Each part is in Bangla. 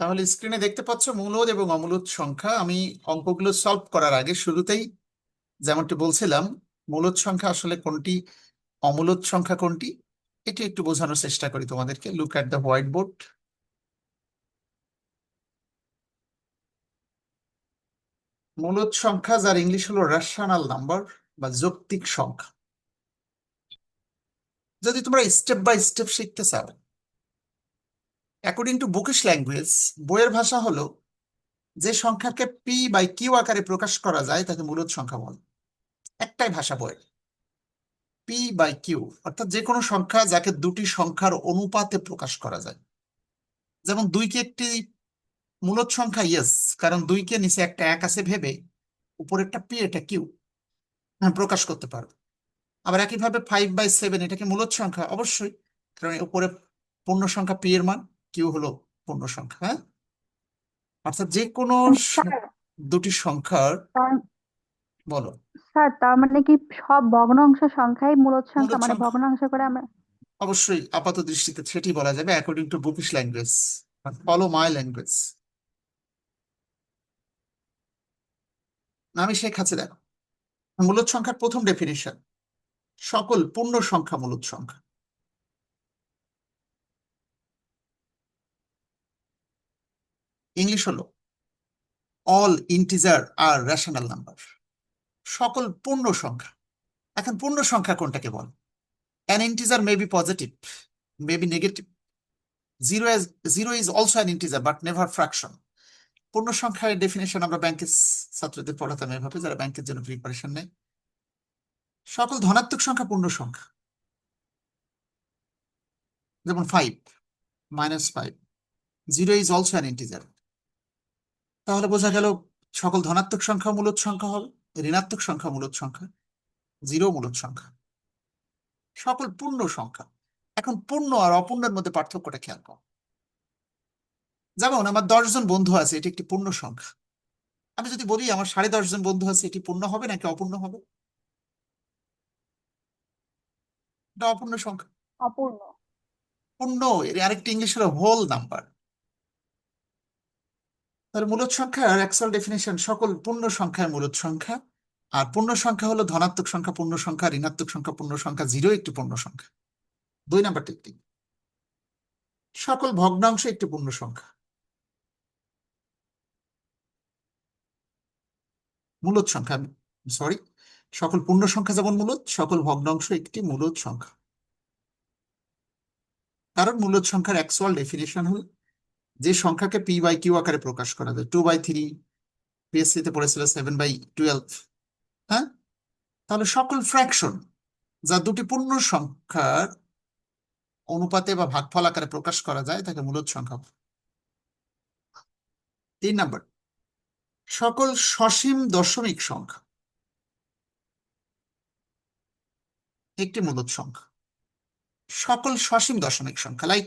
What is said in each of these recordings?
তাহলে স্ক্রিনে দেখতে পাচ্ছ মূলদ এবং অমূলদ সংখ্যা। আমি অঙ্কগুলো সলভ করার আগে শুরুতেই যেমনটি বলছিলাম, মূলদ সংখ্যা আসলে কোনটি, অমূলদ সংখ্যা কোনটি, এটি একটু বোঝানোর চেষ্টা করি তোমাদেরকে। Look at the white board মূলদ সংখ্যা যার ইংলিশ হলো রেশনাল নাম্বার বা যৌক্তিক সংখ্যা। যদি তোমরা স্টেপ বাই স্টেপ শিখতে চাও অ্যাকর্ডিং টু বুকিশ ল্যাঙ্গুয়েজ বইয়ের ভাষা হলো যে সংখ্যাকে পি বাই কিউ আকারে প্রকাশ করা যায়, তাকে মূলদ সংখ্যা বলে। একটাই ভাষা বইয়ের। পি বাই কিউ অর্থাৎ যে কোনো সংখ্যা যাকে দুটি সংখ্যার অনুপাতে প্রকাশ করা যায়। যেমন দুইকে একটি মূলদ সংখ্যা ইয়েস কারণ দুইকে নিচে একটা এক আছে ভেবে উপরে একটা পি এটা কিউ হ্যাঁ প্রকাশ করতে পারো আবার একইভাবে ফাইভ বাই সেভেন এটাকে মূলদ সংখ্যা, অবশ্যই, কারণ উপরে পূর্ণ সংখ্যা পি এর মান। কিউ হলো পূর্ণ সংখ্যা হ্যাঁ? অর্থাৎ যে কোনো দুটি সংখ্যার বলো। স্যার তার মানে কি সব ভগ্নাংশ সংখ্যাই মূলদ সংখ্যা মানে। ভগ্নাংশ করে আমরা অবশ্যই আপাত দৃষ্টিতে সেটি বলা যাবে according to bookish language follow my language আমি শেখাচ্ছি দেখো মূলদ সংখ্যার প্রথম ডেফিনিশন সকল পূর্ণ সংখ্যা মূলদ সংখ্যা। ইংলিশ হলো অল ইন্টিজার আর রেশনাল নাম্বার সকল পূর্ণ সংখ্যা। এখন পূর্ণ সংখ্যা কোনটাকে বল? An integer may be positive may be negative zero zero is also an integer, but never fraction. পূর্ণ সংখ্যার ডেফিনেশন আমরা ব্যাংকের ছাত্রদের পড়াতাম এভাবে, যারা ব্যাংকের জন্য প্রিপারেশন নেয়। সকল ধনাত্মক সংখ্যা পূর্ণ সংখ্যা। যেমন five minus five zero is also an integer তাহলে বোঝা গেল সকল ধনাত্মক সংখ্যা মূলদ সংখ্যা হবে ঋণাত্মক সংখ্যা মূলদ সংখ্যা জিরো মূলদ সংখ্যা। সকল পূর্ণ সংখ্যা। এখন পূর্ণ আর অপূর্ণের মধ্যে পার্থক্যটা খেয়াল কর। যেমন আমার দশজন বন্ধু আছে এটি একটি পূর্ণ সংখ্যা। আমি যদি বলি আমার সাড়ে দশ জন বন্ধু আছে এটি পূর্ণ হবে নাকি অপূর্ণ হবে? এটা অপূর্ণ সংখ্যা। অপূর্ণ। পূর্ণ এর আরেকটি ইংলিশ হলো হোল নাম্বার তাহলে মূলদ সংখ্যার অ্যাকচুয়াল ডেফিনেশন সকল পূর্ণ সংখ্যার মূলদ সংখ্যা। আর পূর্ণ সংখ্যা হলো ধনাত্মক সংখ্যা পূর্ণ সংখ্যা, ঋণাত্মক সংখ্যা পূর্ণ সংখ্যা, জিরো একটি পূর্ণ সংখ্যা। দুই নাম্বার টেকনিক সকল ভগ্নাংশ একটি পূর্ণ সংখ্যা। মূলদ সংখ্যা সরি সকল পূর্ণ সংখ্যা যেমন মূলদ সকল ভগ্নাংশ একটি মূলদ সংখ্যা। কারণ মূলদ সংখ্যার অ্যাকচুয়াল ডেফিনেশন হল যে সংখ্যাকে পি বাই কিউ আকারে প্রকাশ করা যায় টু বাই থ্রি পিএসসি তে পড়েছিল সেভেন বাই টুয়েলভ হ্যাঁ তাহলে সকল ফ্র্যাকশন যা দুটি পূর্ণ সংখ্যার অনুপাতে বা ভাগফল আকারে প্রকাশ করা যায়, তাকে মূলদ সংখ্যা। তিন নাম্বার, সকল সসীম দশমিক সংখ্যা একটি মূলদ সংখ্যা সকল সসীম দশমিক সংখ্যা like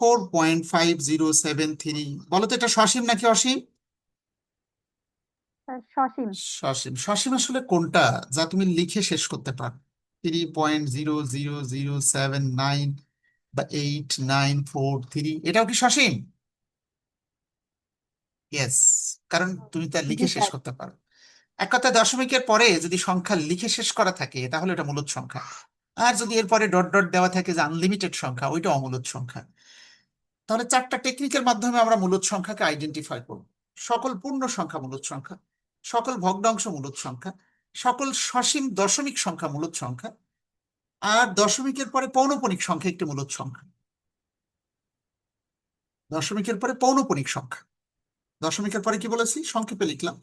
four point five zero seven three বলতো এটা সসীম নাকি অসীম? স্যার সসীম। সসীম। সসীম আসলে কোনটা যা তুমি লিখে শেষ করতে পারো। Three point zero zero zero seven nine বা এইট নাইন ফোর থ্রি এটাও কি সসীম? ইয়েস কারণ তুমি তা লিখে শেষ করতে পারো। এক কথা দশমিকের পরে যদি সংখ্যা লিখে শেষ করা থাকে তাহলে এটা মূলদ সংখ্যা। আর যদি এরপরে ডট ডট দেওয়া থাকে যে আনলিমিটেড সংখ্যা ওইটা অমূলদ সংখ্যা। তাহলে চারটা টেকনিকের মাধ্যমে আমরা মূলদ সংখ্যাকে আইডেন্টিফাই করব। সকল পূর্ণ সংখ্যা মূলদ সংখ্যা, সকল ভগ্নাংশ মূলদ সংখ্যা, সকল সসীম দশমিক সংখ্যা মূলদ সংখ্যা, আর দশমিকের পরে পৌনপণিক সংখ্যা একটি মূলদ সংখ্যা। দশমিকের পরে পৌনপণিক সংখ্যা। দশমিকের পরে কি বলেছি? সংক্ষেপে লিখলাম।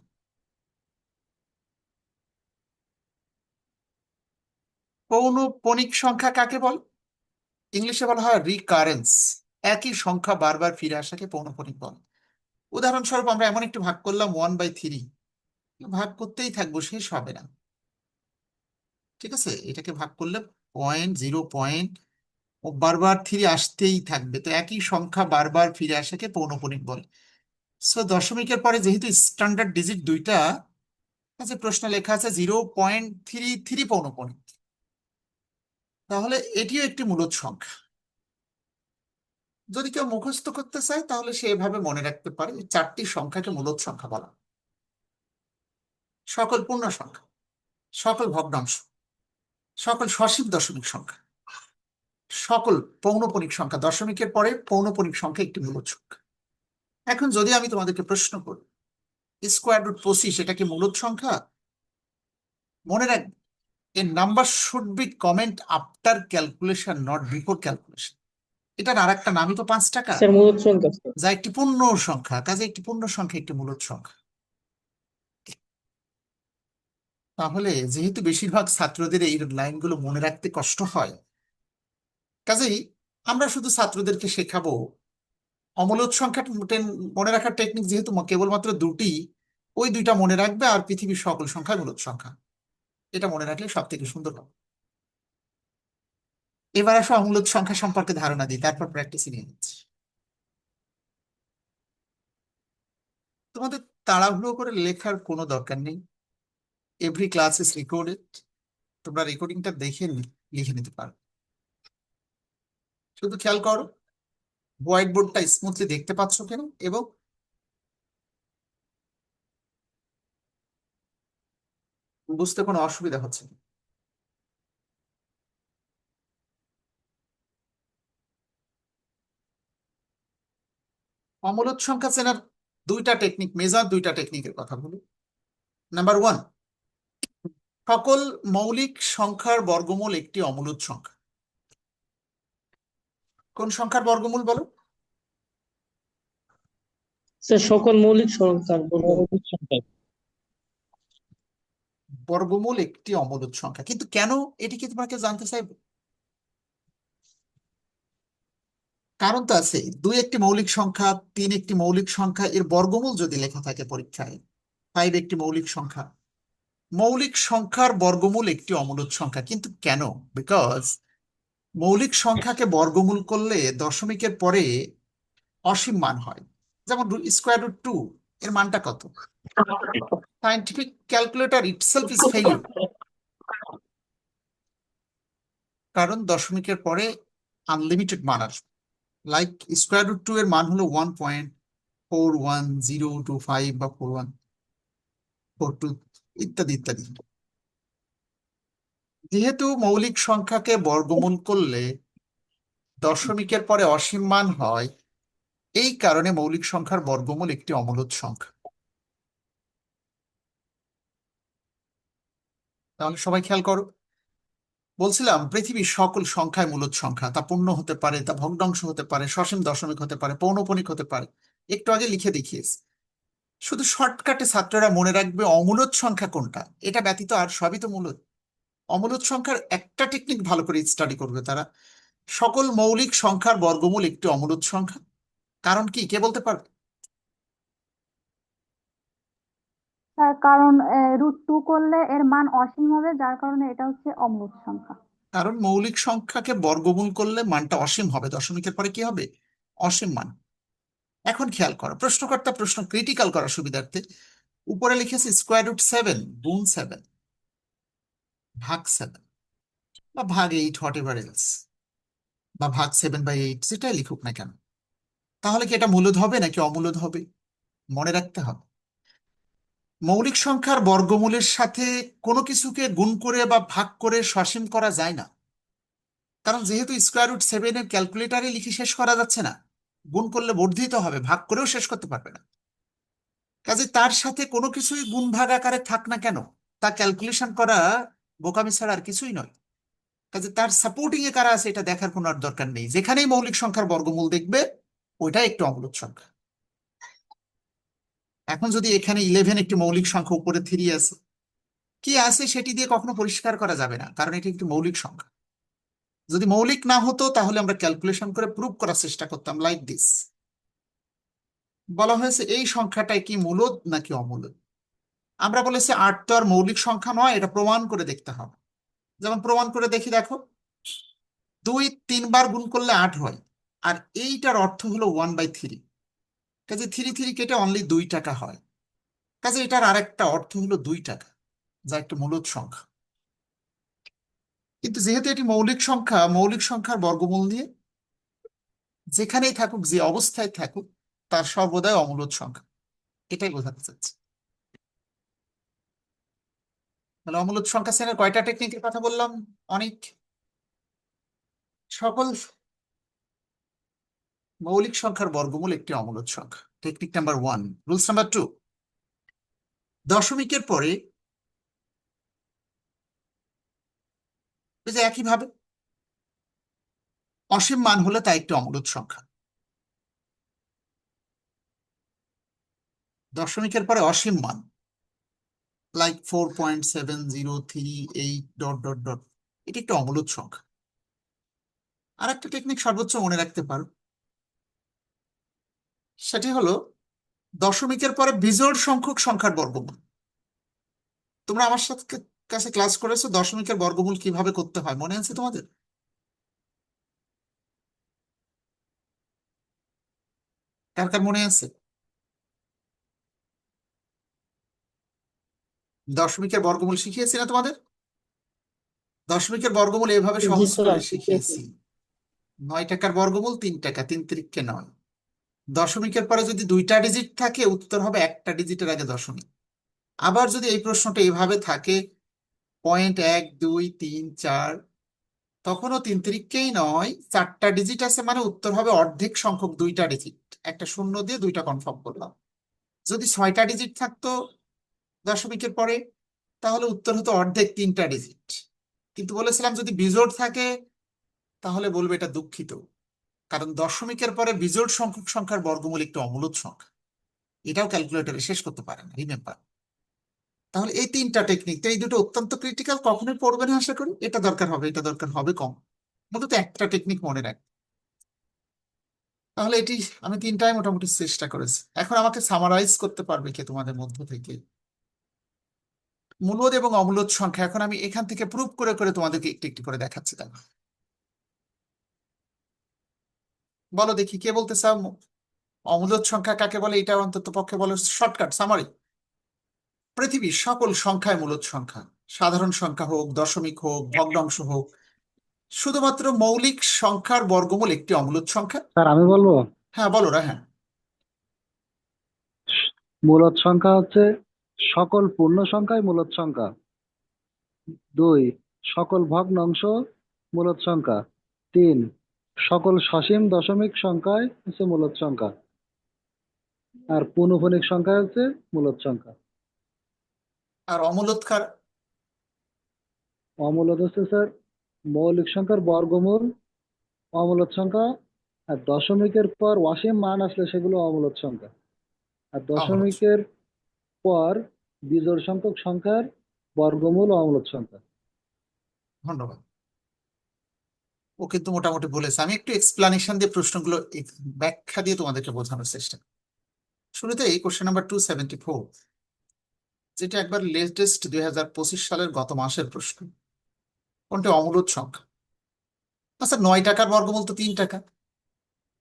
পৌনপণিক সংখ্যা কাকে বল? ইংলিশে বলা হয় রিকারেন্স একই সংখ্যা বারবার ফিরে আসাকে পৌনপণিক বল। উদাহরণস্বরূপ আমরা এমন একটি ভাগ করলাম ওয়ান বাই থ্রি ভাগ করতেই থাকব, শেষ হবে না। ঠিক আছে? এটাকে ভাগ করলে পয়েন্ট জিরো পয়েন্ট ও বারবার থ্রি আসতেই থাকবে। তো একই সংখ্যা বারবার ফিরে আসাকে পৌনপণিক বলে। সো দশমিকের পরে যেহেতু স্ট্যান্ডার্ড ডিজিট দুইটা, আছে প্রশ্ন লেখা আছে জিরো পয়েন্ট থ্রি থ্রি পৌনপণিক তাহলে এটিও একটি মূলত সংখ্যা। যদি কেউ মুখস্থ করতে চায়, তাহলে সে এভাবে মনে রাখতে পারে চারটি সংখ্যাকে মূলদ সংখ্যা বলা সকল পূর্ণ সংখ্যা, সকল ভগ্নাংশ, সকল সসীম দশমিক সংখ্যা, সকল পৌনপণিক সংখ্যা দশমিকের পরে পৌনপণিক সংখ্যা একটি মূলদ সংখ্যা। এখন যদি আমি তোমাদেরকে প্রশ্ন করি, স্কোয়ার রুট পঁচিশ এটা কি মূলদ সংখ্যা? মনে রাখবে a number should be comment after calculation not before calculation এটার আর একটা নামই তো পাঁচ টাকা। স্যার মূলত সংখ্যা যা একটি পূর্ণ সংখ্যা কাজে একটি পূর্ণ সংখ্যা একটি মূলদ সংখ্যা। তাহলে যেহেতু বেশিরভাগ ছাত্রদের এই লাইনগুলো মনে রাখতে কষ্ট হয় কাজেই আমরা শুধু ছাত্রদেরকে শেখাবো অমূলদ সংখ্যা মনে রাখার টেকনিক যেহেতু কেবলমাত্র দুটি ওই দুইটা মনে রাখবে আর পৃথিবীর সকল সংখ্যা মূলদ সংখ্যা। এটা মনে রাখলে সব থেকে সুন্দর হবে। এবার আসো অমূলদ সংখ্যা সম্পর্কে ধারণা দিই, তারপর প্র্যাকটিসে নিয়ে নিচ্ছি। তোমাদের তাড়াহুড়ো করে লেখার কোনো দরকার নেই। এভরি ক্লাস ইজ রেকর্ডেড তোমরা রেকর্ডিংটা দেখে লিখে নিতে পারো। শুধু খেয়াল করো হোয়াইট বোর্ডটা স্মুথলি দেখতে পাচ্ছ কিনা? এবং বুঝতে কোনো অসুবিধা হচ্ছে না। অমূলদ সংখ্যা চেনার দুইটা টেকনিক মেজার দুইটা টেকনিকের কথা বলি নাম্বার ওয়ান সকল মৌলিক সংখ্যার বর্গমূল একটি অমূলদ সংখ্যা। কোন সংখ্যার বর্গমূল বলো? সকল মৌলিক সংখ্যার বর্গমূল বর্গমূল একটি অমূলদ সংখ্যা। কিন্তু কেন এটি কি তোমাকে জানতে চাইবে? কারণ তো আছে, দুই একটি মৌলিক সংখ্যা, তিন একটি মৌলিক সংখ্যা, এর বর্গমূল যদি লেখা থাকে পরীক্ষায় ফাইভ একটি মৌলিক সংখ্যা। মৌলিক সংখ্যার বর্গমূল একটি অমূলক সংখ্যা, কিন্তু কেন? বিকজ মৌলিক সংখ্যাকে বর্গমূল করলে দশমিকের পরে অসীম মান হয়। যেমন স্কোয়ার রুট টু এর মানটা কত? Scientific calculator itself is failure কারণ দশমিকের পরে আনলিমিটেড মান আসবে। লাইক স্কোয়ার রুট টু এর মান হলো one point four one zero two five বা ফোর ওয়ান ফোর টু ইত্যাদি ইত্যাদি। যেহেতু মৌলিক সংখ্যাকে বর্গমূল করলে দশমিকের পরে অসীম মান হয়, এই কারণে মৌলিক সংখ্যার বর্গমূল একটি অমূলদ সংখ্যা। তাহলে সবাই খেয়াল করো বলছিলাম, পৃথিবীর সকল সংখ্যায় মূলদ সংখ্যা। তা পূর্ণ হতে পারে, তা ভগ্নাংশ হতে পারে, সসীম দশমিক হতে পারে পৌনপণিক হতে পারে। একটু আগে লিখে দেখিয়েছি। শুধু শর্টকাটে ছাত্ররা মনে রাখবে অমূলদ সংখ্যা কোনটা। এটা ব্যতীত আর সবই তো মূলদ অমূলদ সংখ্যার একটা টেকনিক ভালো করে স্টাডি করবে তারা। সকল মৌলিক সংখ্যার বর্গমূল একটি অমূলদ সংখ্যা। কারণ কি? কে বলতে পারবে? তার কারণ রুট টু করলে এর মান অসীম হবে, যার কারণে এটা হচ্ছে অমূলদ সংখ্যা। কারণ মৌলিক সংখ্যাকে বর্গমূল করলে মানটা অসীম হবে, দশমিকের পরে কি হবে? অসীম মান। এখন খেয়াল করো, প্রশ্নকর্তা প্রশ্ন ক্রিটিক্যাল করার সুবিধার্থে উপরে লিখেছে স্কোয়ার রুট সেভেন গুণ সেভেন ভাগ সেভেন বা ভাগ এইট হোয়াট এভার এলস বা ভাগ সেভেন বাই এইট যেটাই লিখুক না কেন। তাহলে কি এটা মূলদ হবে নাকি অমূলদ হবে? মনে রাখতে হবে। মৌলিক সংখ্যার বর্গমূলের সাথে কোনো কিছুকে গুণ করে বা ভাগ করে সসীম করা যায় না। কারণ যেহেতু স্কোয়ার রুট সেভেনের ক্যালকুলেটারে লিখে শেষ করা যাচ্ছে না, গুণ করলে বর্ধিত হবে, ভাগ করেও শেষ করতে পারবে না। কাজে তার সাথে কোনো কিছুই গুণ ভাগ আকারে থাক না কেন, তা ক্যালকুলেশন করা বোকামি ছাড়া আর কিছুই নয়। কাজে তার সাপোর্টিং এ কারা আছে, এটা দেখার কোনো আর দরকার নেই। যেখানেই মৌলিক সংখ্যার বর্গমূল দেখবে ওইটা একটু অমূলদ সংখ্যা। এখন যদি এখানে ইলেভেন একটি মৌলিক সংখ্যা উপরে থ্রি আছে, কি আছে সেটি দিয়ে কখনো পরিষ্কার করা যাবে না, কারণ এটি একটি মৌলিক সংখ্যা। যদি মৌলিক না হতো, তাহলে আমরা ক্যালকুলেশন করে প্রুভ করার চেষ্টা করতাম লাইক দিস বলা হয়েছে, এই সংখ্যাটা কি মূলদ নাকি অমূলদ? আমরা বলেছি, আট তো আর মৌলিক সংখ্যা নয়, এটা প্রমাণ করে দেখতে হবে। যেমন প্রমাণ করে দেখি, দেখো। দুই তিনবার গুণ করলে আট হয়, আর এইটার অর্থ হলো ওয়ান বাই থ্রি কাজে থ্রি থ্রি কেটে অনলি দুই টাকা হয়। কাজে এটার আরেকটা অর্থ হলো দুই টাকা, যা একটা মূলদ সংখ্যা। কিন্তু যেহেতু এটি মৌলিক সংখ্যা, মৌলিক সংখ্যার বর্গমূল নিয়ে যেখানেই থাকুক, যে অবস্থায় থাকুক, তার সর্বদাই অমূলদ সংখ্যা। এটাই বোঝাতে চাচ্ছি। তাহলে অমূলদ সংখ্যা শ্রেণির কয়টা টেকনিকের কথা বললাম? অনেক। সকল মৌলিক সংখ্যার বর্গমূল একটি অমূলদ সংখ্যা। Technique number one rules number two দশমিকের পরে একইভাবে? অসীম মান হলে তা একটি অমূলদ সংখ্যা। দশমিকের পরে অসীম মান like four point seven zero three eight dot dot dot এটি একটি অমূলদ সংখ্যা। আর একটা টেকনিক সর্বোচ্চ মনে রাখতে পারো। সেটি হলো দশমিকের পরে বিজোড় সংখ্যক সংখ্যার বর্গমূল। তোমরা আমার সাথে কাছে ক্লাস করেছ দশমিকের বর্গমূল কীভাবে করতে হয়? মনে আছে তোমাদের? কার কার মনে আছে? দশমিকের বর্গমূল শিখিয়েছি না তোমাদের? দশমিকের বর্গমূল এভাবে সহজ করে শিখিয়েছি। শিখিয়েছি। নয় টাকার বর্গমূল তিন টাকা তিন তিরিককে নয়। দশমিকের পরে যদি দুইটা ডিজিট থাকে, উত্তর হবে একটা ডিজিটের আগে দশমিক। আবার যদি এই প্রশ্নটা এভাবে থাকে পয়েন্ট এক, দুই, তিন, চার, তখনও তিন তিরিককেই নয়, চারটা ডিজিট আছে মানে উত্তর হবে অর্ধেক সংখ্যক দুইটা ডিজিট একটা শূন্য দিয়ে দুইটা কনফার্ম করলাম। যদি ছয়টা ডিজিট থাকতো দশমিকের পরে, তাহলে উত্তর হতো অর্ধেক তিনটা ডিজিট কিন্তু বলেছিলাম যদি বিজোড় থাকে, তাহলে বলবে এটা দুঃখিত। কারণ দশমিকের পরে বিজোড় সংখ্যক সংখ্যার বর্গমূল একটি অমূলদ সংখ্যা। এটাও ক্যালকুলেটরে শেষ করতে পারে না রিমেম্বার তাহলে এই তিনটা টেকনিক এই দুটো অত্যন্ত ক্রিটিক্যাল কখনোই পড়বে না, আশা করি। এটা দরকার হবে, এটা দরকার হবে কম। মূলত একটা টেকনিক মনে রাখ তাহলে এটি আমি তিনটাই মোটামুটি চেষ্টা করেছি। এখন আমাকে সামারাইজ করতে পারবে কে তোমাদের মধ্য থেকে। মূলদ এবং অমূলদ সংখ্যা, এখন আমি এখান থেকে প্রুভ করে করে তোমাদেরকে একটি একটি করে দেখাচ্ছি, দেখো। বলো দেখি কে বলতে চাও? অমূলদ সংখ্যা কাকে বলে? এটা অন্তত পক্ষে বলো। শর্টকাট সামারি পৃথিবীর সকল সংখ্যায় মূলদ সংখ্যা। সাধারণ সংখ্যা হোক দশমিক হোক ভগ্নাংশ হোক শুধুমাত্র মৌলিক সংখ্যার বর্গমূল একটি অমূলদ সংখ্যা। স্যার আমি বলব? হ্যাঁ বলো রায়হান মূলদ সংখ্যা হচ্ছে সকল পূর্ণ সংখ্যাই মূলদ সংখ্যা। দুই সকল ভগ্নাংশ মূলদ সংখ্যা। তিন সকল সসীম দশমিক সংখ্যায় হচ্ছে মূলদ সংখ্যা। আর পূর্ণফণিক সংখ্যা হচ্ছে মূলদ সংখ্যা। আর অমূলদ কার? অমূলদ হচ্ছে স্যার মৌলিক সংখ্যার বর্গমূল অমূলদ সংখ্যা আর দশমিকের পর অসীম মান আসলে সেগুলো অমূলত সংখ্যা। আর দশমিকের পর বিজোড় সংখ্যক সংখ্যার বর্গমূল অমূলত সংখ্যা। ধন্যবাদ। ও কিন্তু মোটামুটি বলেছে। আমি একটু এক্সপ্লানেশন দিয়ে প্রশ্নগুলো ব্যাখ্যা দিয়ে তোমাদেরকে বোঝানোর চেষ্টা। শুরুতে এই question number two seventy four যেটা একবার লেটেস্ট দুই হাজার পঁচিশ সালের গত মাসের প্রশ্ন। কোনটি অমূলদ সংখ্যা? আচ্ছা নয় টাকার বর্গমূল তো তিন টাকা।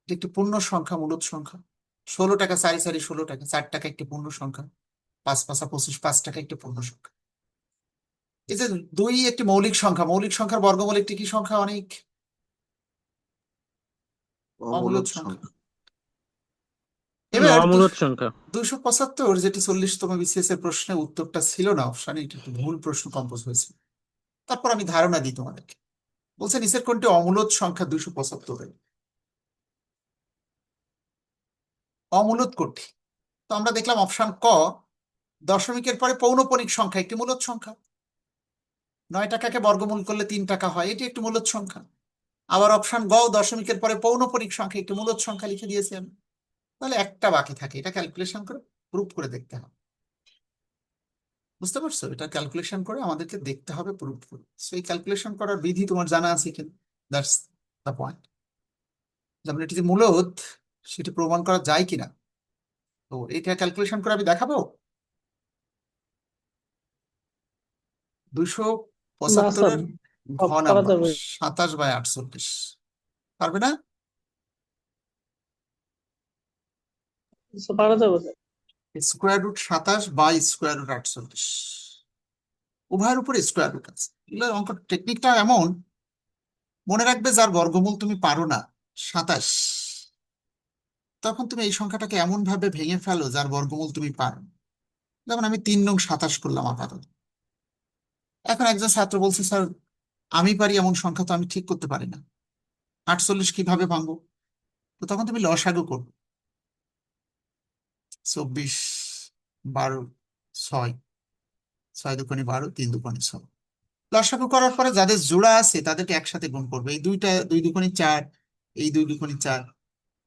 একটি পূর্ণ সংখ্যা, মূলদ সংখ্যা। ষোলো টাকা সারি সারি ষোলো টাকা, চার টাকা একটি পূর্ণ সংখ্যা, পাঁচ পাঁচা পঁচিশ, পাঁচ টাকা একটি পূর্ণ সংখ্যা। এই যে দুই একটি মৌলিক সংখ্যা, মৌলিক সংখ্যার বর্গমূল একটি কি সংখ্যা? অনেক। অমূলদ সংখ্যা। এবার অমূলদ সংখ্যা। দুশো পঁচাত্তর যেটি চল্লিশতম বিসিএস এর প্রশ্নে উত্তরটা ছিল না অপশানে এটা একটু ভুল প্রশ্ন কম্পোজ হয়েছে। তারপর আমি ধারণা দিই তোমাদেরকে। বলছে নিচের কোনটি অমূলদ সংখ্যা দুশো পঁচাত্তরের? কোনটি? তো আমরা দেখলাম অপশন ক দশমিকের পরে পৌনপণিক সংখ্যা একটি মূলদ সংখ্যা। নয় টাকাকে বর্গমূল করলে তিন টাকা হয় এটি একটি মূলদ সংখ্যা। আবার অপশন গ দশমিকের পরে পৌনপণিক সংখ্যা একটি মূলত সংখ্যা লিখে দিয়েছি আমি। তাহলে একটা বাকি থাকে এটা ক্যালকুলেশন করে প্রুভ করে দেখতে হবে। বুঝতে পারছ? এটা ক্যালকুলেশন করে আমাদেরকে দেখতে হবে প্রুভ করে। সো এই ক্যালকুলেশন করার বিধি তোমার জানা আছে কিনা? দ্যাটস দ্য পয়েন্ট যেমন এটি যে মূলদ সেটি প্রমাণ করা যায় কিনা? তো এটা ক্যালকুলেশন করে আমি দেখাবো? দুশো পঁচাত্তরের ঘ নাম্বার সাতাশ বাই আটচল্লিশ। পারবে না? স্কোয়ার রুট সাতাশ বাই স্কোয়ার রুট আটচল্লিশ। উভয়ের উপরে স্কোয়ার রুট আছে। এগুলো অঙ্ক টেকনিকটা এমন মনে রাখবে যার বর্গমূল তুমি পারো না সাতাশ। তখন তুমি এই সংখ্যাটাকে এমন ভাবে ভেঙে ফেলো যার বর্গমূল তুমি পারো যেমন আমি তিন নং সাতাশ করলাম আপাতত। এখন একজন ছাত্র বলছে স্যার আমি পারি এমন সংখ্যা তো আমি ঠিক করতে পারি না। আটচল্লিশ কীভাবে ভাঙবো? তো তখন তুমি লসাগু করবে চব্বিশ, বারো, ছয়। ছয় দুকোনি বারো, তিন দুকোনি ছয়। লসাগু করার পরে যাদের জোড়া আছে তাদেরকে একসাথে গুণ করবে। এই দুইটা দুই দুকোনি চার, এই দুই দুকোনি চার।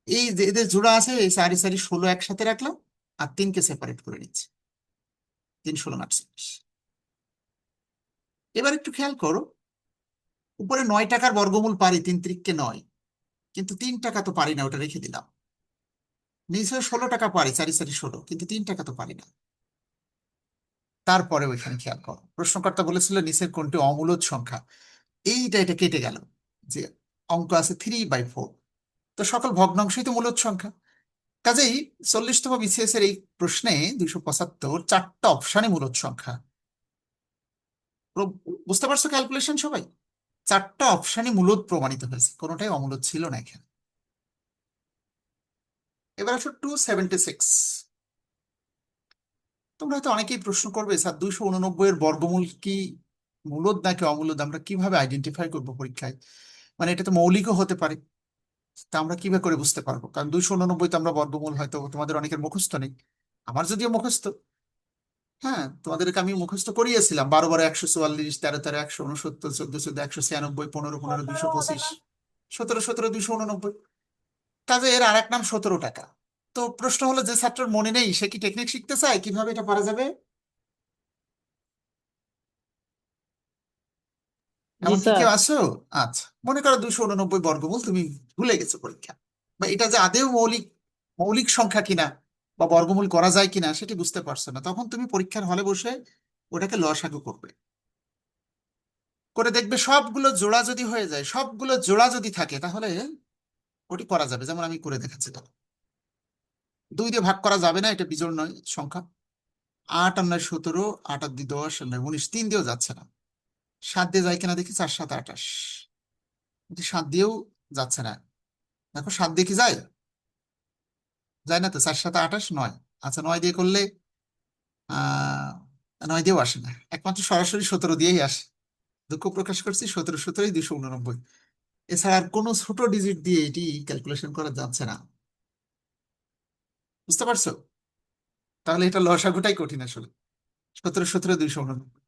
এই এদের জোড়া আছে, এই সারি সারি ষোলো একসাথে রাখলাম আর তিনকে সেপারেট করে নিচ্ছি। তিন ষোলো আটচল্লিশ। এবার একটু খেয়াল করো উপরে নয় টাকার বর্গমূল পারি, তিন তিরিককে নয়। কিন্তু তিন টাকা তো পারি না, ওটা রেখে দিলাম। নিচে ষোলো টাকা পারি, চারি চারি ষোলো, কিন্তু তিন টাকা তো পারি না। তারপরে ওইখানে খেয়াল করো, প্রশ্নকর্তা বলেছিল নিচের কোনটি অমূলদ সংখ্যা? এইটা, এটা কেটে গেল, যে অঙ্ক আছে থ্রি বাই ফোর তো সকল ভগ্নাংশই তো মূলদ সংখ্যা। কাজেই চল্লিশতম বিসিএস এর এই প্রশ্নে দুইশো পঁচাত্তর চারটা অপশানে মূলদ সংখ্যা। বুঝতে পারছ ক্যালকুলেশন সবাই? চারটা অপশানই মূলত প্রমাণিত হয়েছে, কোনোটাই অমূলত ছিল না এখানে। এবার আসো টু সিক্স তোমরা হয়তো অনেকেই প্রশ্ন করবে, স্যার, দুইশো উননব্বই এর বর্গমূল কি মূলদ নাকি অমূলদ আমরা কীভাবে আইডেন্টিফাই করব পরীক্ষায়? মানে এটা তো মৌলিকও হতে পারে। তা আমরা কীভাবে করে বুঝতে পারব? কারণ দুইশো উননব্বই তো আমরা বর্গমূল হয়তো তোমাদের অনেকের মুখস্থ নেই। আমার যদিও মুখস্থ হ্যাঁ তোমাদেরকে আমি মুখস্থ করিয়েছিলাম। বারো বারো একশো চুয়াল্লিশ তেরো তেরো একশো উনসত্তর চোদ্দ চোদ্দ একশো ছিয়ানব্বই পনেরো পনেরো দুইশো পঁচিশ সতেরো সতেরো দুইশো উননব্বই। কাজে এর আর এক নাম সতেরো টাকা। তো প্রশ্ন হলো যে ছাত্রের মনে নেই সে কি টেকনিক শিখতে চায়? কীভাবে এটা পারা যাবে? এমন কি কেউ আছো? আচ্ছা মনে করো দুইশো উননব্বই বর্গমূল তুমি ভুলে গেছো পরীক্ষা। বা এটা যে আদেও মৌলিক মৌলিক সংখ্যা কিনা? বা বর্গমূল করা যায় কিনা সেটি বুঝতে পারছ না। তখন তুমি পরীক্ষার হলে বসে ওটাকে লসাগু করবে। করে দেখবে সবগুলো জোড়া যদি হয়ে যায়, সবগুলো জোড়া যদি থাকে, তাহলে ওটি করা যাবে। যেমন আমি করে দেখাচ্ছি, দেখো। দুই দিয়ে ভাগ করা যাবে না, এটা বিজোড় নয় সংখ্যা। আট আর নয় সতেরো, আট আর দুই দশ আর নয় উনিশ, তিন দিয়েও যাচ্ছে না। সাত দিয়ে যায় কিনা দেখি, চার, সাত আঠাশ সাত দিয়েও যাচ্ছে না, দেখো সাত দিয়ে কি যায়? যায় না তো? চার সাত আঠাশ, নয়। আচ্ছা নয় দিয়ে করলে নয় দিয়েও আসে না। একমাত্র সরাসরি সতেরো দিয়েই আসে। দুঃখ প্রকাশ করছি, সতেরো সতেরোই দুশো উননব্বই। এছাড়া আর কোনো ছোট ডিজিট দিয়ে এটি ক্যালকুলেশন করা যাচ্ছে না। বুঝতে পারছ? তাহলে এটা লসাগুটাই কঠিন আসলে। সতেরো সতেরো দুইশো উননব্বই।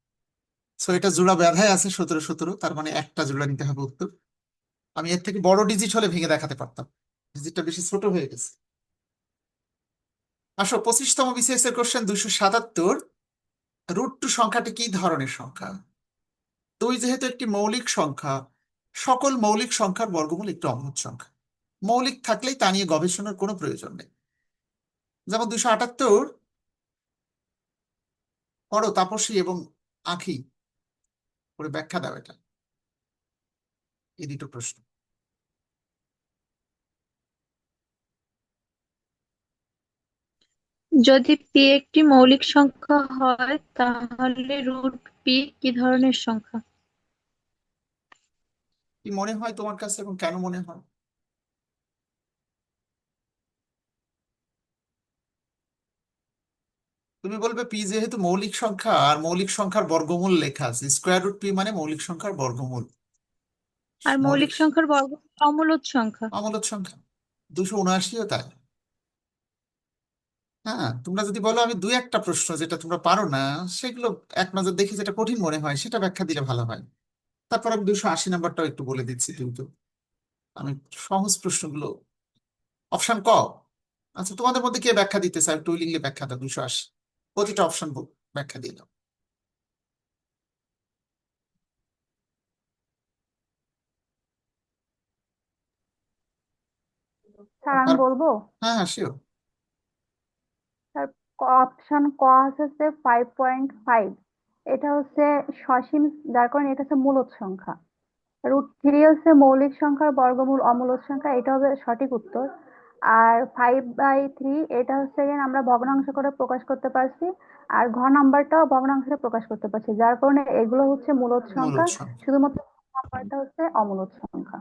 সো এটা জোড়া ব্যাধায় আছে সতেরো সতেরো, তার মানে একটা জোড়া নিতে হবে উত্তর। আমি এর থেকে বড় ডিজিট হলে ভেঙে দেখাতে পারতাম। ডিজিটটা বেশি ছোট হয়ে গেছে। আসো, পঁচিশতম বিসিএস এর কোশ্চেন দুইশো সাতাত্তর। রুট টু সংখ্যাটি কি ধরনের সংখ্যা? দুই যেহেতু একটি মৌলিক সংখ্যা, সকল মৌলিক সংখ্যার বর্গমূল একটি অমূলদ সংখ্যা। মৌলিক থাকলেই তা নিয়ে গবেষণার কোনো প্রয়োজন নেই। যেমন দুইশো আটাত্তর, পড়ো তাপসী এবং আখি। করে ব্যাখ্যা দাও এটা। এই দুটো প্রশ্ন। যদি পি একটি মৌলিক সংখ্যা হয় তাহলে রুট পি কি ধরনের সংখ্যা? কি মনে হয় তোমার কাছে এবং কেন মনে হয়? তুমি বলবে পি যেহেতু মৌলিক সংখ্যা আর মৌলিক সংখ্যার বর্গমূল লেখা আছে। স্কোয়ার রুট পি মানে মৌলিক সংখ্যার বর্গমূল। আর মৌলিক সংখ্যার বর্গ অমূলদ সংখ্যা। অমূলদ সংখ্যা। দুশো উনআশিও তাই। হ্যাঁ তোমরা যদি বলো আমি দুই একটা প্রশ্ন যেটা তোমরা পারো না সেগুলো এক নজর দেখে যেটা কঠিন মনে হয় সেটা ব্যাখ্যা দিলে ভালো হয়। তারপর আমি দুশো আশি নাম্বারটাও একটু বলে দিচ্ছি কিন্তু আমি সহজ প্রশ্নগুলো। অপশন ক। আচ্ছা তোমাদের মধ্যে কে ব্যাখ্যা দিতে চায়? একটু লিখলে ব্যাখ্যা দাও দুশো আশি। প্রতিটা অপশন ব্যাখ্যা দিয়ে দাও। স্যার আমি বলব? হ্যাঁ হ্যাঁ শিওর অপশন ক হচ্ছে ফাইভ পয়েন্ট ফাইভ এটা হচ্ছে সসীম যার কারণে এটা হচ্ছে মূলদ সংখ্যা। রুট থ্রি হচ্ছে মৌলিক সংখ্যার বর্গমূল অমূলদ সংখ্যা এটা হবে সঠিক উত্তর। আর ফাইভ বাই থ্রি এটা হচ্ছে আমরা ভগ্নাংশ করে প্রকাশ করতে পারছি আর ঘ নাম্বারটাও ভগ্নাংশে প্রকাশ করতে পারছি যার কারণে এগুলো হচ্ছে মূলদ সংখ্যা মূলদ সংখ্যা। শুধুমাত্র নাম্বারটা হচ্ছে অমূলদ সংখ্যা।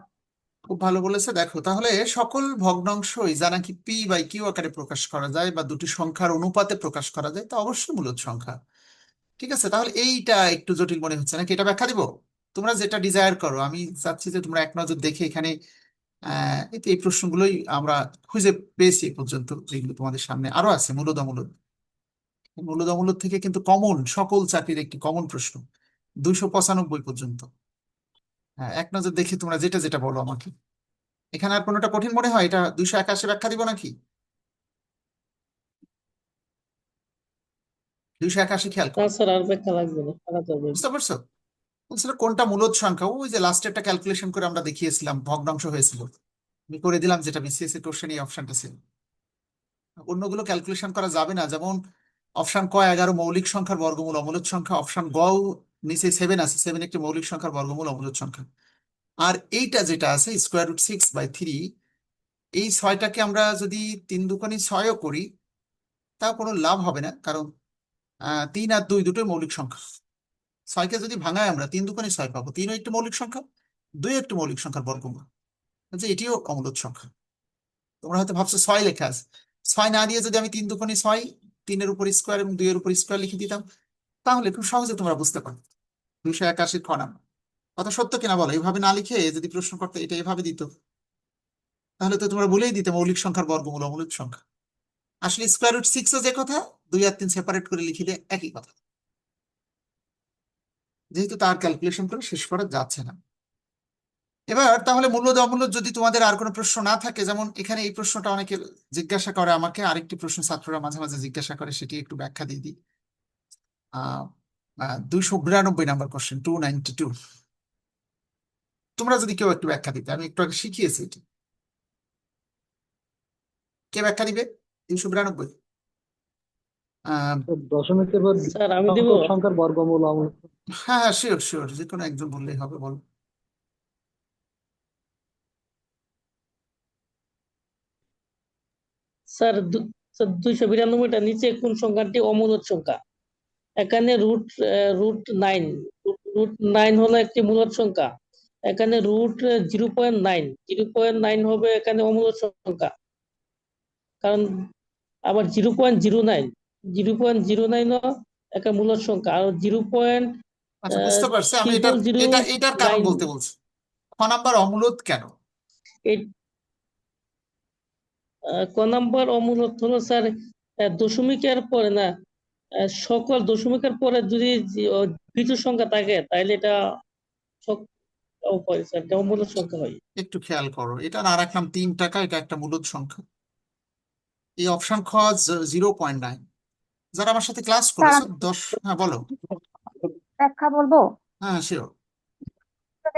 খুব ভালো বলেছে। দেখো, তাহলে সকল ভগ্নাংশই যা নাকি পি বাই কিউ আকারে প্রকাশ করা যায় বা দুটি সংখ্যার অনুপাতে প্রকাশ করা যায়, তা অবশ্যই মূলদ সংখ্যা। ঠিক আছে? তাহলে এইটা একটু জটিল মনে হচ্ছে নাকি এটা ব্যাখ্যা দিব? তোমরা যেটা ডিজায়ার করো, আমি চাচ্ছি যে তোমরা এক নজর দেখে এখানে, আহ, এই প্রশ্নগুলোই আমরা খুঁজে পেয়েছি পর্যন্ত, যেগুলো তোমাদের সামনে আরও আছে মূলদ অমূলদ মূলদ অমূলদ থেকে কিন্তু কমন সকল চাকরির একটি কমন প্রশ্ন, দুইশো পঁচানব্বই পর্যন্ত। হ্যাঁ এক নজর দেখে তোমরা যেটা যেটা বলো আমাকে। এখানে আর কোনোটা কঠিন মনে হয়? এটা দুইশো একাশি ব্যাখ্যা দিব নাকি? দুইশো একাশি খেয়াল করো। স্যার আর ব্যাখ্যা লাগবে না বুঝতে পারছ? বলছিল কোনটা মূলদ সংখ্যা? ওই যে লাস্ট একটা ক্যালকুলেশন করে আমরা দেখিয়েছিলাম ভগ্নাংশ হয়েছিল। আমি করে দিলাম যেটা বিসিএস এর কোশ্চেন এই অপশনটা ছিল। অন্যগুলো ক্যালকুলেশন করা যাবে না। যেমন অপশন ক এগারো মৌলিক সংখ্যার বর্গমূল অমূলদ সংখ্যা অপশন গ নিচে সেভেন আছে সেভেন একটি মৌলিক সংখ্যার বর্গমূল অমূলদ সংখ্যা। আর এইটা যেটা আছে square root six by three এই ছয়টাকে আমরা যদি তিন দুকোনি ছয়ও করি, তাও কোনো লাভ হবে না, কারণ তিন আর দুই দুটোই মৌলিক সংখ্যা। ছয়কে যদি ভাঙায় আমরা, তিন দুকোনি ছয় পাবো। তিনও একটি মৌলিক সংখ্যা, দুই একটি মৌলিক সংখ্যার বর্গমূল। যে এটিও অমূলদ সংখ্যা। তোমরা হয়তো ভাবছ ছয় লেখা আছে। ছয় না দিয়ে যদি আমি তিন দুকোনি ছয়, তিনের উপর স্কোয়ার এবং দুইয়ের উপর স্কোয়ার লিখে দিতাম তাহলে খুব সহজে তোমরা বুঝতে পারো দুইশো একাশির খ নাম্বার। কথা সত্য কিনা বলো? এইভাবে না লিখে যদি প্রশ্ন করতে এটা এভাবে দিত, তাহলে তো তোমরা বলেই দিতে মৌলিক সংখ্যার বর্গমূল অমূলদ সংখ্যা। আসলে স্কোয়ার রুট সিক্সও যে কথা, দুই আর তিন সেপারেট করে লিখে দিয়ে একই কথা। যেহেতু তার ক্যালকুলেশন করে শেষ করা যাচ্ছে না। এবার তাহলে মূল্য অমূল্য যদি তোমাদের আর কোনো প্রশ্ন না থাকে, যেমন এখানে এই প্রশ্নটা অনেকে জিজ্ঞাসা করে আমাকে, আরেকটি প্রশ্ন ছাত্ররা মাঝে মাঝে জিজ্ঞাসা করে, সেটি একটু ব্যাখ্যা দিয়ে দিই। দুইশো বিরানব্বই number question two ninety two তোমরা যদি কেউ একটু ব্যাখ্যা দিতে আমি একটু আগে শিখিয়েছি এটি। কে ব্যাখ্যা দিবে? তিনশো বিরানব্বই? আহ দশমিকের আমি সংখ্যার বর্গমূল হ্যাঁ হ্যাঁ শিওর শিওর যে কোনো একজন বললেই হবে বলো। স্যার দুইশো বিরানব্বইটা নিচে কোন সংখ্যাটি অমূলদ সংখ্যা? এখানে root root nine root nine হলো একটি মূলত সংখ্যা। এখানে root zero point nine zero point nine হবে এখানে অমূলদ সংখ্যা। কারণ আবার zero point zero nine zero point zero নাইনও একটা মূলত সংখ্যা। আর জিরো পয়েন্ট আচ্ছা বুঝতে পারছি। আমি zero এটা এটার কারণ বলতে বলছি। খ নাম্বার অমূলদ কেন? ক নাম্বার অমূলদ হলো স্যার দশমিকের পরে না সকল দশমিকের পরে যদি বিজোড় সংখ্যা থাকে তাহলে এটা অমূলদ সংখ্যা হয়। একটু খেয়াল করো এটা না রাখলাম তিন টাকা এটা একটা মূলদ সংখ্যা। এই অপশন খ জিরো পয়েন্ট নাইন যারা আমার সাথে ক্লাস করেছ দশ হ্যাঁ বলো। ব্যাখ্যা বলব? হ্যাঁ শিওর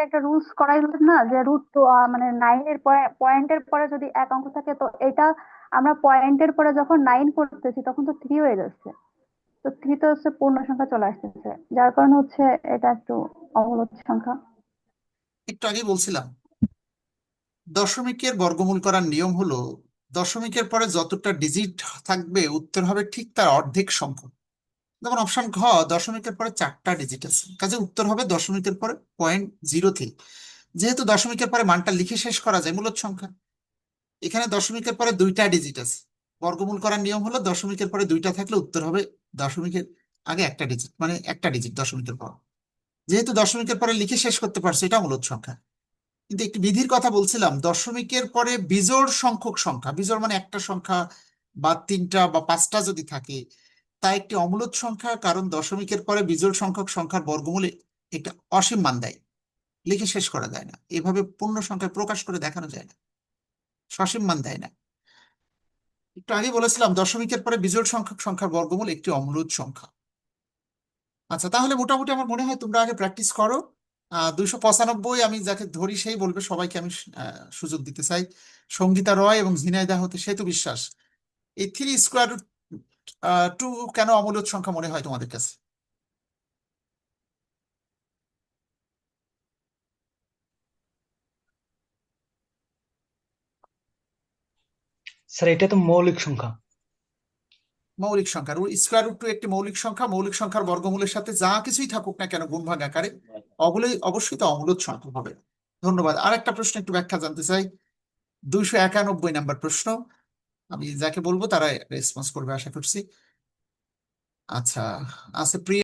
একটা রুলস করাই হতো না যে রুট মানে নাইনের পয়েন্টের পরে যদি এক অঙ্ক থাকে তো এটা আমরা পয়েন্টের পরে যখন নাইন করতেছি তখন তো থ্রি হয়ে যাচ্ছে। তো থ্রি তো হচ্ছে পূর্ণ সংখ্যা চলে আসতেছে। যার কারণে হচ্ছে এটা একটু অমূলদ সংখ্যা। একটু আগেই বলছিলাম, দশমিকের বর্গমূল করার নিয়ম হলো, দশমিকের পরে যতটা ডিজিট থাকবে, উত্তর হবে ঠিক তার অর্ধেক সংখ্যক। যেমন অপশন ঘ, দশমিকের পরে চারটা ডিজিট আছে। কাজে উত্তর হবে দশমিকের পরে পয়েন্ট জিরো থ্রি যেহেতু দশমিকের পরে মানটা লিখে শেষ করা যায় মূলদ সংখ্যা। এখানে দশমিকের পরে দুইটা ডিজিট আছে। বর্গমূল করার নিয়ম হলো, দশমিকের পরে দুইটা থাকলে উত্তর হবে দশমিকের আগে একটা ডিজিট মানে একটা ডিজিট দশমিকের পর। যেহেতু দশমিকের পরে লিখে শেষ করতে পারছে এটা মূলদ সংখ্যা। কিন্তু একটি বিধির কথা বলছিলাম, দশমিকের পরে বিজোড় সংখ্যক সংখ্যা, বিজোড় মানে একটা সংখ্যা বা তিনটা বা পাঁচটা যদি থাকে, তা একটি অমূলদ সংখ্যা, কারণ দশমিকের পরে বিজোড় সংখ্যক সংখ্যার বর্গমূলে একটা অসীম মান দেয়। লিখে শেষ করা যায় না। এভাবে পূর্ণ সংখ্যায় প্রকাশ করে দেখানো যায় না। সসীম মান দেয় না। একটু আগে বলেছিলাম, দশমিকের পরে বিজোড় সংখ্যক সংখ্যার বর্গমূল একটি অমূলদ সংখ্যা। আচ্ছা তাহলে মোটামুটি আমার মনে হয় তোমরা আগে প্র্যাকটিস করো। দুইশো পঁচানব্বই আমি যাকে ধরি সেই বলবে, সবাইকে আমি সুযোগ দিতে চাই। সঙ্গীতা রয় এবং ঝিনাইদা হতে সেতু বিশ্বাস। এই থ্রি স্কোয়ার টু কেন অমূলদ সংখ্যা মনে হয় তোমাদের কাছে? স্যার, এটা তো মৌলিক সংখ্যা। মৌলিক সংখ্যা। স্কোয়ার রুট টু একটি মৌলিক সংখ্যা। মৌলিক সংখ্যার বর্গমূলের সাথে যা কিছুই থাকুক না কেন, গুণ ভাগ আকারে ওগুলোই অবশ্যই তো অমূলদ সংখ্যা হবে। ধন্যবাদ। আর একটা প্রশ্ন, একটু ব্যাখ্যা জানতে চাই। দুইশো একানব্বই নাম্বার প্রশ্ন। আমি যাকে বলব তারা রেসপন্স করবে, আশা করছি। আচ্ছা আছে প্রিয়